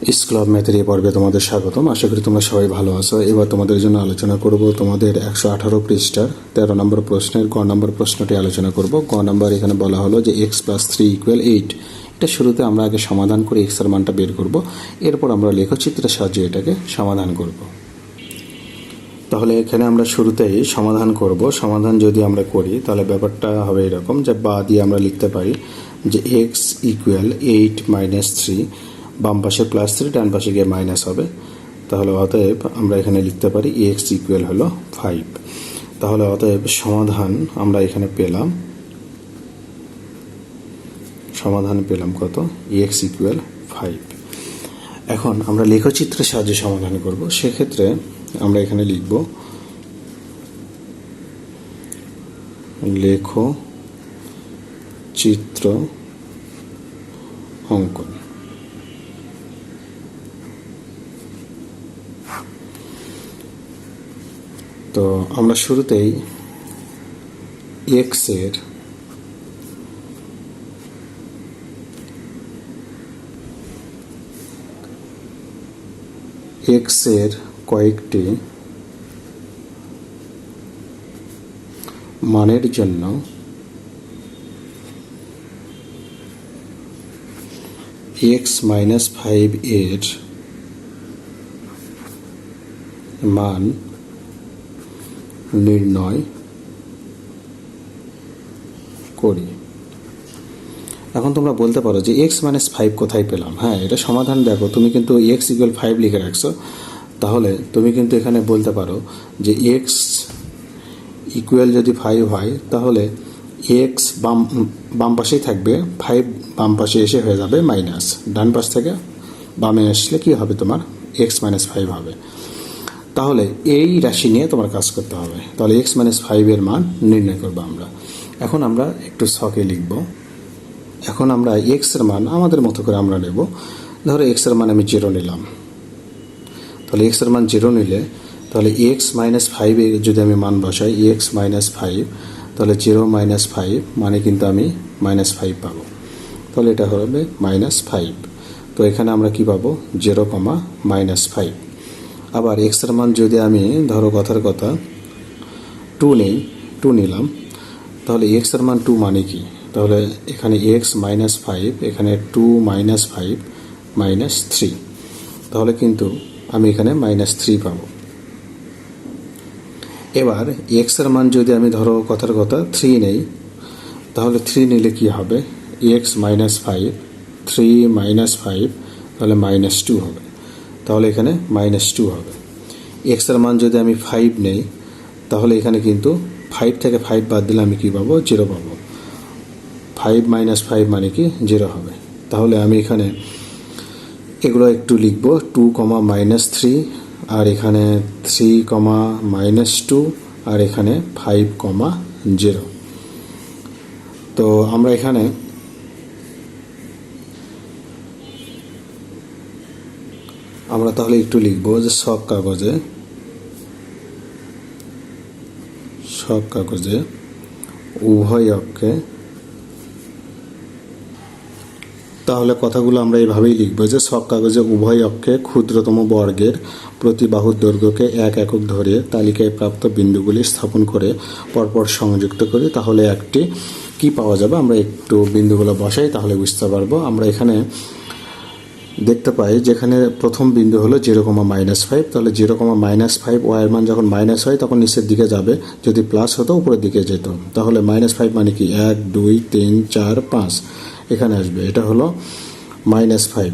School of ম্যাথের এই পর্বে তোমাদের স্বাগতম। আশা করি তোমরা সবাই ভালো আছো। এবার তোমাদের জন্য আলোচনা করব তোমাদের একশো আঠারো পৃষ্ঠার তেরো নম্বর প্রশ্নের গ নম্বর প্রশ্নটি আলোচনা করব। গ নম্বর এখানে বলা হলো যে X plus three equal eight এটা শুরুতে আমরা আগে সমাধান করে এক্সের মানটা বের করব। এরপর আমরা লেখচিত্রের সাহায্যে এটাকে সমাধান করব। তাহলে এখানে আমরা শুরুতেই সমাধান করব। সমাধান যদি আমরা করি, তাহলে ব্যাপারটা হবে এরকম যে বা দিয়ে আমরা লিখতে পারি যে X equal eight minus three বাম পাশে প্লাস থ্রি ডান পাশে গিয়ে মাইনাস হবে। তাহলে অতএব আমরা এখানে লিখতে পারি এক্স ইকুয়াল হলো ফাইভ তাহলে অতএব সমাধান আমরা এখানে পেলাম। সমাধান পেলাম কত? এক্স ইকুয়াল ফাইভ এখন আমরা লেখচিত্রের সাহায্যে সমাধান করব। সেক্ষেত্রে আমরা এখানে লিখব লেখ চিত্র অঙ্কন। তো আমরা শুরুতেই এক্সের এক্সের কয়েকটি মানের জন্য এক্স মাইনাস ফাইভ এর মান নির্ণয় করি। এখন তোমরা বলতে পারো যে এক্স মাইনাস ফাইভ কোথায় পেলাম? হ্যাঁ এটা সমাধান দেখো, তুমি কিন্তু এক্স ইকুয়াল ফাইভ লিখে রাখছো। তাহলে তুমি কিন্তু এখানে বলতে পারো যে এক্স ইকুয়াল যদি ফাইভ হয়, তাহলে এক্স বাম বাম পাশেই থাকবে ফাইভ বাম পাশে এসে হয়ে যাবে মাইনাস ডান পাশ থেকে বামে আসলে কি হবে তোমার? এক্স মাইনাস ফাইভ হবে। তাহলে এই রাশি নিয়ে তোমার কাজ করতে হবে। তাহলে এক্স মাইনাস ফাইভের মান নির্ণয় করব আমরা। এখন আমরা একটু ছকে লিখব। এখন আমরা এক্সের মান আমাদের মতো করে আমরা নেব। ধরো এক্সের মান আমি জিরো নিলাম। তাহলে এক্সের মান জিরো নিলে, তাহলে এক্স মাইনাস ফাইভে যদি আমি মান বসাই এক্স মাইনাস ফাইভ তাহলে জিরো মাইনাস ফাইভ মানে কিন্তু আমি মাইনাস ফাইভ পাবো। তাহলে এটা হবে মাইনাস ফাইভ তো এখানে আমরা কি পাবো? জিরো কমা মাইনাস ফাইভ আবার এক্সের মান যদি আমি ধরো কথার কথা টু নেই টু নিলাম, তাহলে এক্সের মান টু মানে কি? তাহলে এখানে এক্স মাইনাস ফাইভ এখানে two minus five minus three তাহলে কিন্তু আমি এখানে মাইনাস থ্রি পাবো। এবার এক্সের মান যদি আমি ধরো কথার কথা থ্রি নেই, তাহলে থ্রি নিলে কি হবে? X minus five three minus five তাহলে মাইনাস টু হবে। তাহলে এখানে মাইনাস টু হবে। এক্সের মান যদি আমি ফাইভ নেই, তাহলে এখানে কিন্তু ফাইভ থেকে ফাইভ বাদ দিলে আমি কী পাবো? জিরো পাবো। ফাইভ মাইনাস ফাইভ মানে কি? জিরো হবে। তাহলে আমি এখানে এগুলো একটু লিখব। টু কমা মাইনাস থ্রি আর এখানে থ্রি কমা মাইনাস টু আর এখানে ফাইভ কমা জিরো তো আমরা এখানে আমরা তাহলে একটু লিখব যে সব কাগজে সব কাগজে উভয় অক্ষে, তাহলে কথাগুলো আমরা এইভাবেই লিখব যে সব কাগজে উভয় অক্ষে ক্ষুদ্রতম বর্গের প্রতি বাহুর দৈর্ঘ্যকে এক একক ধরে তালিকায় প্রাপ্ত বিন্দুগুলি স্থাপন করে পরপর সংযুক্ত করি, তাহলে একটি কি পাওয়া যাবে? আমরা একটু বিন্দুগুলো বসাই, তাহলে বুঝতে পারব। আমরা এখানে দেখতে পাই যেখানে প্রথম বিন্দু হলো জিরো কমা মাইনাস ফাইভ তাহলে জিরো কমা মাইনাস ফাইভ ওয়ার মান যখন মাইনাস হয় তখন নিচের দিকে যাবে। যদি প্লাস হতো উপরের দিকে যেত। তাহলে মাইনাস ফাইভ মানে কি? এক, দুই, তিন, চার, পাঁচ। এখানে আসবে। এটা হলো মাইনাস ফাইভ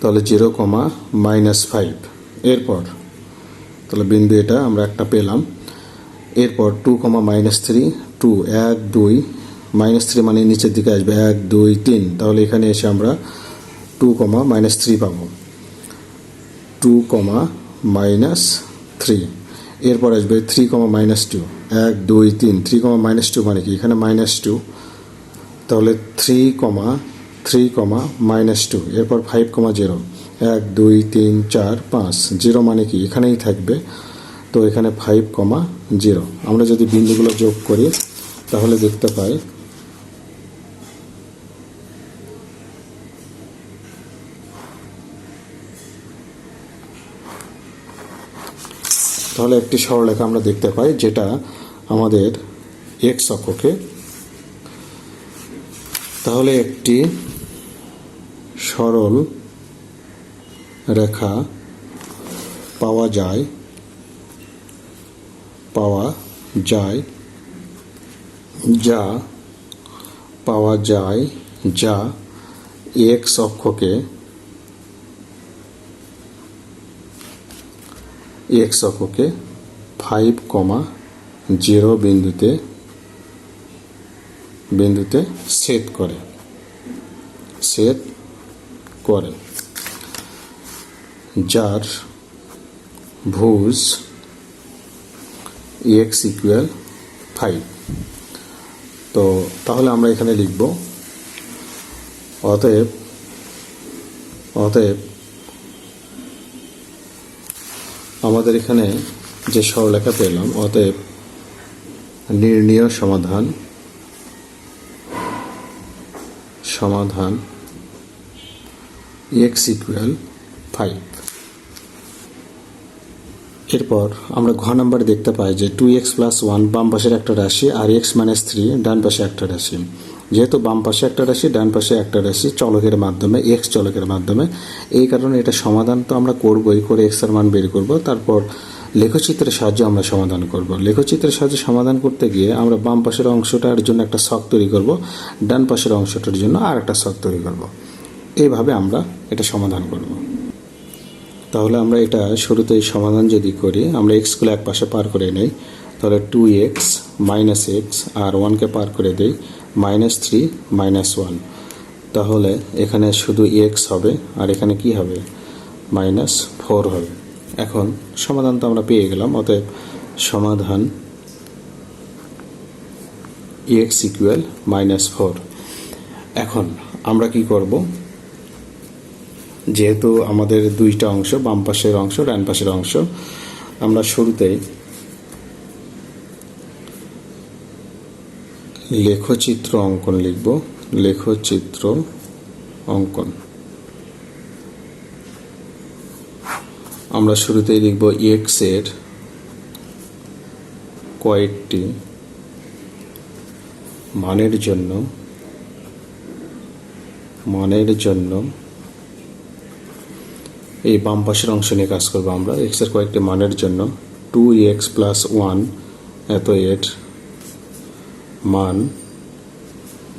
তাহলে জিরো কমা মাইনাস ফাইভ এরপর, তাহলে বিন্দু এটা আমরা একটা পেলাম। এরপর two comma minus three two এক, দুই মাইনাস থ্রি মানে নিচের দিকে আসবে এক, দুই, তিন। তাহলে এখানে এসে আমরা টু কমা মাইনাস থ্রি পাবো। টু কমা মাইনাস থ্রি এরপর আসবে থ্রি কমা মাইনাস টু এক, দুই, তিন। থ্রি কমা মাইনাস টু মানে কি? এখানে মাইনাস টু তাহলে three comma three comma minus two এরপর ফাইভ কমা জিরো এক, দুই, তিন, চার, পাঁচ। জিরো মানে কি? এখানেই থাকবে। তো এখানে ফাইভ কমা জিরো আমরা যদি বিন্দুগুলো যোগ করি, তাহলে দেখতে পাই তাহলে একটি সরলরেখা আমরা দেখতে পাই, যেটা আমাদের এক্স অক্ষকে। তাহলে একটি সরল রেখা পাওয়া যায় পাওয়া যায়, যা পাওয়া যায়, যা এক্স অক্ষকে এক্স অক্ষকে ফাইভ কমা জিরো বিন্দুতে বিন্দুতে সেট করে। সেট করে। যার ভুজ এক্স ইকুয়াল ফাইভ তো তাহলে আমরা এখানে লিখব, অতএব অতএব আমাদের এখানে যে সরলেখা পেলাম, অতএব নির্ণীয় সমাধান সমাধান এক্স ইকুয়াল ফাইভ এরপর আমরা ঘ নাম্বার দেখতে পাই যে টু এক্স প্লাস ওয়ান বাম পাশের একটা রাশি আর এক্স মাইনাস থ্রি ডান পাশে একটা রাশি। যেহেতু বাম পাশে একটা রাশি, ডান পাশে একটা রাশি চলকের মাধ্যমে এক্স চলকের মাধ্যমে। এই কারণে এটা সমাধান তো আমরা করবই, করে এক্সের মান বের করব। তারপর লেখচিত্রের সাহায্যে আমরা সমাধান করব। লেখচিত্রের সাহায্যে সমাধান করতে গিয়ে আমরা বাম পাশের অংশটার জন্য একটা শখ তৈরি করব, ডান পাশের অংশটার জন্য আর একটা শখ তৈরি করব। এইভাবে আমরা এটা সমাধান করব। তাহলে আমরা এটা শুরুতেই সমাধান যদি করি, আমরা এক্সগুলো এক পাশে পার করে নেই, তাহলে টু এক্স মাইনাস এক্স আর ওয়ানকে পার করে দেই। Minus three, minus one. তাহলে এখানে শুধু এক্স হবে, আর এখানে কি হবে? মাইনাস ফোর হবে। এখন সমাধান তো আমরা পেয়ে গেলাম, অতএব সমাধান এক্স ইকুয়াল মাইনাস ফোর। এখন আমরা কি করব? যেহেতু আমাদের দুইটা অংশ, বাম পাশের অংশ, ডান পাশের অংশ, আমরা শুরুতেই লেখচিত্র অঙ্কন লিখব। লেখচিত্র অঙ্কন। আমরা শুরুতেই লিখব এক্সের কয়েকটি মানের জন্য মানের জন্য এই বাম পাশের অংশ নিয়ে কাজ করব আমরা। এক্সের কয়েকটি মানের জন্য টু এক্স প্লাস ওয়ান এত এর মান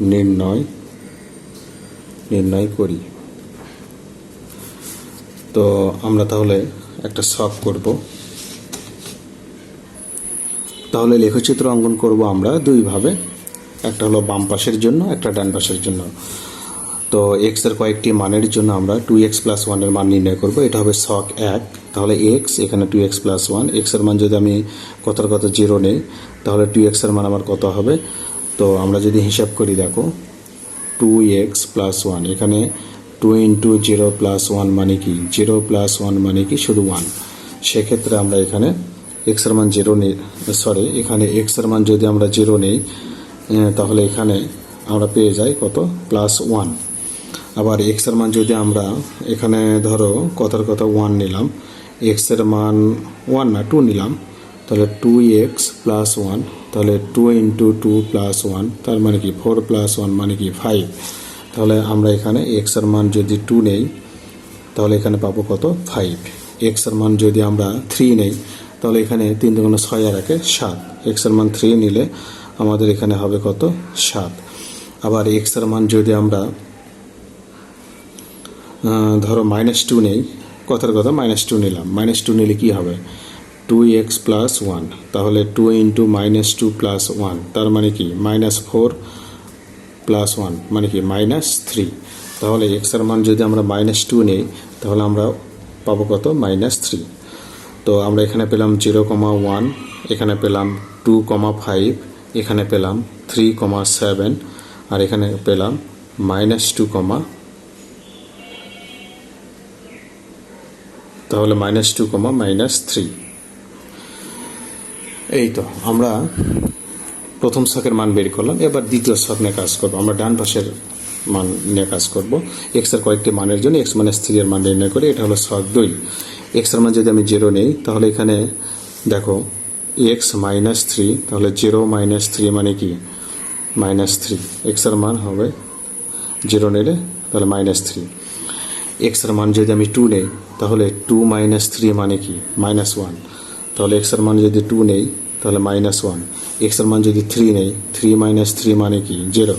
নির্ণয় নির্ণয় করি। তো আমরা তাহলে একটা শখ করব। তাহলে লেখচিত্র অঙ্কন করব আমরা দুইভাবে। একটা হলো বাম পাশের জন্য, একটা ডান পাশের জন্য। তো এক্সের কয়েকটি মানের জন্য আমরা টু এক্স প্লাস ওয়ানের মান নির্ণয় করব। এটা হবে শখ এক। তাহলে এক্স এখানে টু এক্স প্লাস ওয়ান এক্সের মান যদি আমি কথার কথা জিরো নেই তাহলে টু এক্সের মান আমার কত হবে? তো আমরা যদি হিসাব করি, দেখো টু এক্স প্লাস ওয়ান এখানে two into zero plus one মানে কি? জিরো প্লাস ওয়ান মানে কি? শুধু ওয়ান সেক্ষেত্রে আমরা এখানে এক্সের মান জিরো নেই সরি এখানে এক্সের মান যদি আমরা জিরো নেই তাহলে এখানে আমরা পেয়ে যাই কত? প্লাস ওয়ান আবার এক্সের মান যদি আমরা এখানে ধরো কথার কথা ওয়ান নিলাম এক্সের মান ওয়ান না টু নিলাম তাহলে টু এক্স প্লাস ওয়ান তাহলে two into two plus one তার মানে কি ফোর প্লাস ওয়ান মানে কি ফাইভ তাহলে আমরা এখানে এক্সের মান যদি টু নেই, তাহলে এখানে পাবো কত? ফাইভ এক্সের মান যদি আমরা থ্রি নেই, তাহলে এখানে তিন দুগুণে ছয় আর একে সাত। এক্সের মান থ্রি নিলে আমাদের এখানে হবে কত? সাত। আবার এক্সের মান যদি আমরা ধরো মাইনাস টু নেই, কথার কথা মাইনাস টু নিলাম। মাইনাস টু নিলে কী হবে? টু এক্স প্লাস ওয়ান তাহলে two into minus two plus one তার মানে কি? মাইনাস ফোর প্লাস ওয়ান মানে কি? মাইনাস থ্রি তাহলে এক্সের মান যদি আমরা মাইনাস টু নিই, তাহলে আমরা পাবো কত? মাইনাস থ্রি তো আমরা এখানে পেলাম জিরো কমা ওয়ান এখানে পেলাম টু কমা ফাইভ এখানে পেলাম থ্রি কমা সেভেন আর এখানে পেলাম মাইনাস টু কমা তাহলে minus two comma minus three এই তো আমরা প্রথম শখের মান বের করলাম, এবার দ্বিতীয় শখ নিয়ে কাজ করব। আমরা ডান পাশের মান নিয়ে কাজ করব। এক্সের কয়েকটি মানের জন্য এক্স মাইনাস থ্রি এর মান নির্ণয় করি, এটা হলো শখ দুই। এক্সের মান যদি আমি জিরো নেই, তাহলে এখানে দেখো এক্স মাইনাস থ্রি তাহলে জিরো মাইনাস থ্রি মানে কি? মাইনাস থ্রি এক্স এক্সের মান হবে জিরো নিলে, তাহলে মাইনাস থ্রি এক্স এক্সের মান যদি আমি টু নেই, তাহলে টু মাইনাস থ্রি মানে কি? মাইনাস ওয়ান তাহলে এক্সের মান যদি টু নেই, তাহলে মাইনাস ওয়ান এক্সের মান যদি থ্রি নেই থ্রি মাইনাস থ্রি মানে কি? জিরো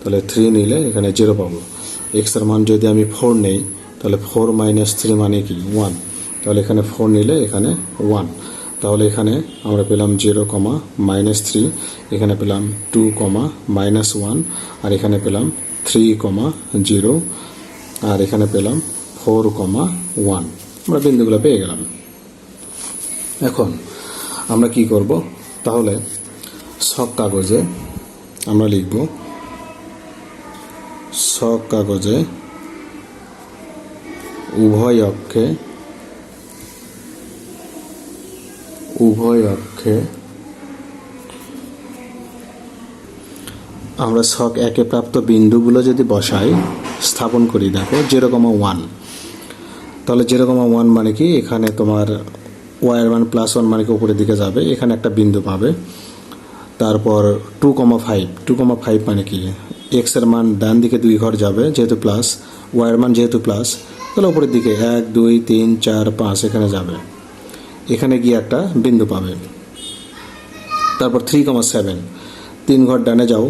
তাহলে থ্রি নিলে এখানে জিরো পাবো। এক্সের মান যদি আমি ফোর নেই, তাহলে ফোর মাইনাস থ্রি মানে কি? ওয়ান তাহলে এখানে ফোর নিলে এখানে ওয়ান তাহলে এখানে আমরা পেলাম জিরো কমা মাইনাস থ্রি এখানে পেলাম টু কমা মাইনাস ওয়ান আর এখানে পেলাম থ্রি কমা জিরো আর এখানে পেলাম ফোর কমা ওয়ান আমরা বিন্দুগুলো পেয়ে গেলাম। এখন আমরা কি করব? তাহলে সব কাগজে আমরা লিখব সব কাগজে উভয় অক্ষে উভয় অক্ষে আমরা শক একে প্রাপ্ত বিন্দুগুলো যদি বসাই, স্থাপন করি। দেখো, যেরকম ওয়ান তাহলে যেরকম ওয়ান মানে কি? এখানে তোমার ওয়ার ওয়ান প্লাস ওয়ান মানে উপরের দিকে যাবে, এখানে একটা বিন্দু পাবে। তারপর two comma five two comma five মানে কি? এক্সের মান ডান দিকে দুই ঘর যাবে, যেহেতু প্লাস ওয়ার মান যেহেতু প্লাস তাহলে উপরের দিকে এক, দুই, তিন, চার, পাঁচ এখানে যাবে। এখানে গিয়ে একটা বিন্দু পাবে। তারপর থ্রি কমা সেভেন তিন ঘর ডানে যাও,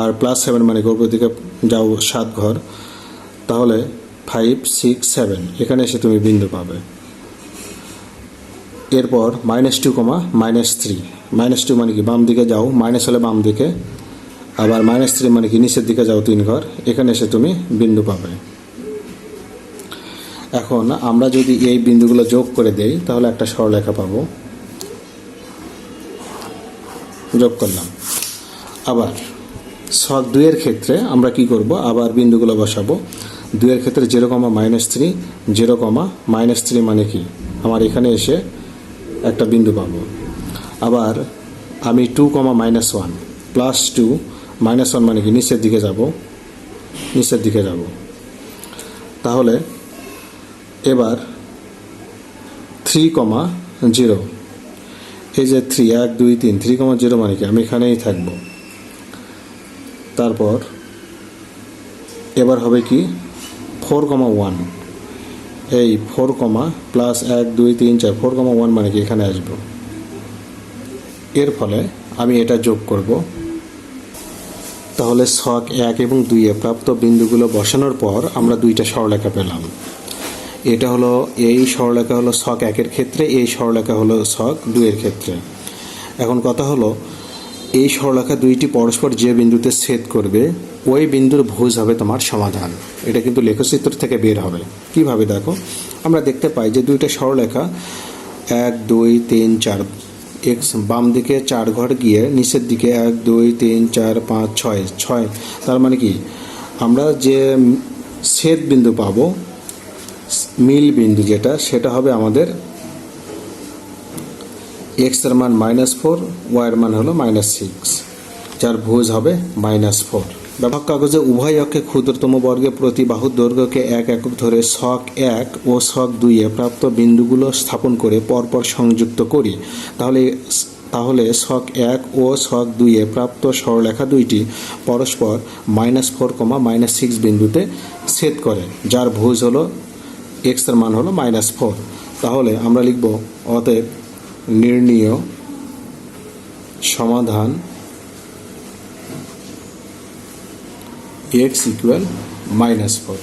আর প্লাস সেভেন মানে উপরের দিকে যাও সাত ঘর, তাহলে ফাইভ সিক্স সেভেন এখানে এসে তুমি বিন্দু পাবে। এরপর minus two comma minus three minus two মানে কি, বাম দিকে যাও মাইনাস হলে বাম দিকে, আবার মাইনাস থ্রি মানে কি, নিচের দিকে যাও তিন ঘর, এখানে এসে তুমি বিন্দু পাবে। এখন আমরা যদি এই বিন্দুগুলো যোগ করে দেই, তাহলে একটা সরলরেখা পাবো। যোগ করলাম। আবার সব দুইয়ের ক্ষেত্রে আমরা কি করব? আবার বিন্দুগুলো বসাবো। দুইয়ের ক্ষেত্রে zero comma minus three zero comma minus three মানে কি? আমার এখানে এসে একটা বিন্দু পাবো। আবার আমি two comma minus one plus two minus one মানে কি? নিচের দিকে যাব। নিচের দিকে যাব। তাহলে এবার থ্রি কমা জিরো এই যে থ্রি এক, দুই, তিন থ্রি কমা জিরো মানে কি? আমি এখানেই থাকব। তারপর এবার হবে কি? ফোর কমা ওয়ান এই ফোর কমা প্লাস এক, দুই, তিন, চার ফোর কমা ওয়ান মানে কি? এখানে আসব। এর ফলে আমি এটা যোগ করব। তাহলে ছক এক এবং দুইয়ে প্রাপ্ত বিন্দুগুলো বসানোর পর আমরা দুইটা সরলেখা পেলাম। এটা হলো এই সরলেখা হলো ছক একের ক্ষেত্রে, এই সরলেখা হলো ছক দুইয়ের ক্ষেত্রে। এখন কথা হলো এই সরলেখা দুইটি পরস্পর যে বিন্দুতে ছেদ করবে, ওই বিন্দুর ভুজ হবে তোমার সমাধান। এটা কিন্তু লেখচিত্র থেকে বের হবে। কীভাবে দেখো? আমরা দেখতে পাই যে দুইটা সরলেখা এক, দুই, তিন, চার, এক্স, বাম দিকে চার ঘর গিয়ে নিচের দিকে এক, দুই, তিন, চার, পাঁচ, ছয় ছয়। তার মানে কি? আমরা যে ছেদ বিন্দু পাবো, মিল বিন্দু যেটা, সেটা হবে আমাদের এক্সের মান মাইনাস ফোর ওয়াই এর মান হলো মাইনাস সিক্স যার ভুজ হবে মাইনাস ফোর ব্যবহার কাগজে উভয় অক্ষে ক্ষুদ্রতম বর্গে প্রতি বাহুর দৈর্ঘ্যকে এক একক ধরে শক এক ও শক দুইয়ে প্রাপ্ত বিন্দুগুলো স্থাপন করে পরপর সংযুক্ত করি। তাহলে তাহলে শক এক ও শক দুইয়ে প্রাপ্ত সরলেখা দুইটি পরস্পর minus four comma minus six বিন্দুতে ছেদ করে, যার ভুজ হলো এক্সের মান হলো মাইনাস ফোর তাহলে আমরা লিখব, অতএব নির্ণীয় সমাধান এক্স ইকুয়াল মাইনাস ফোর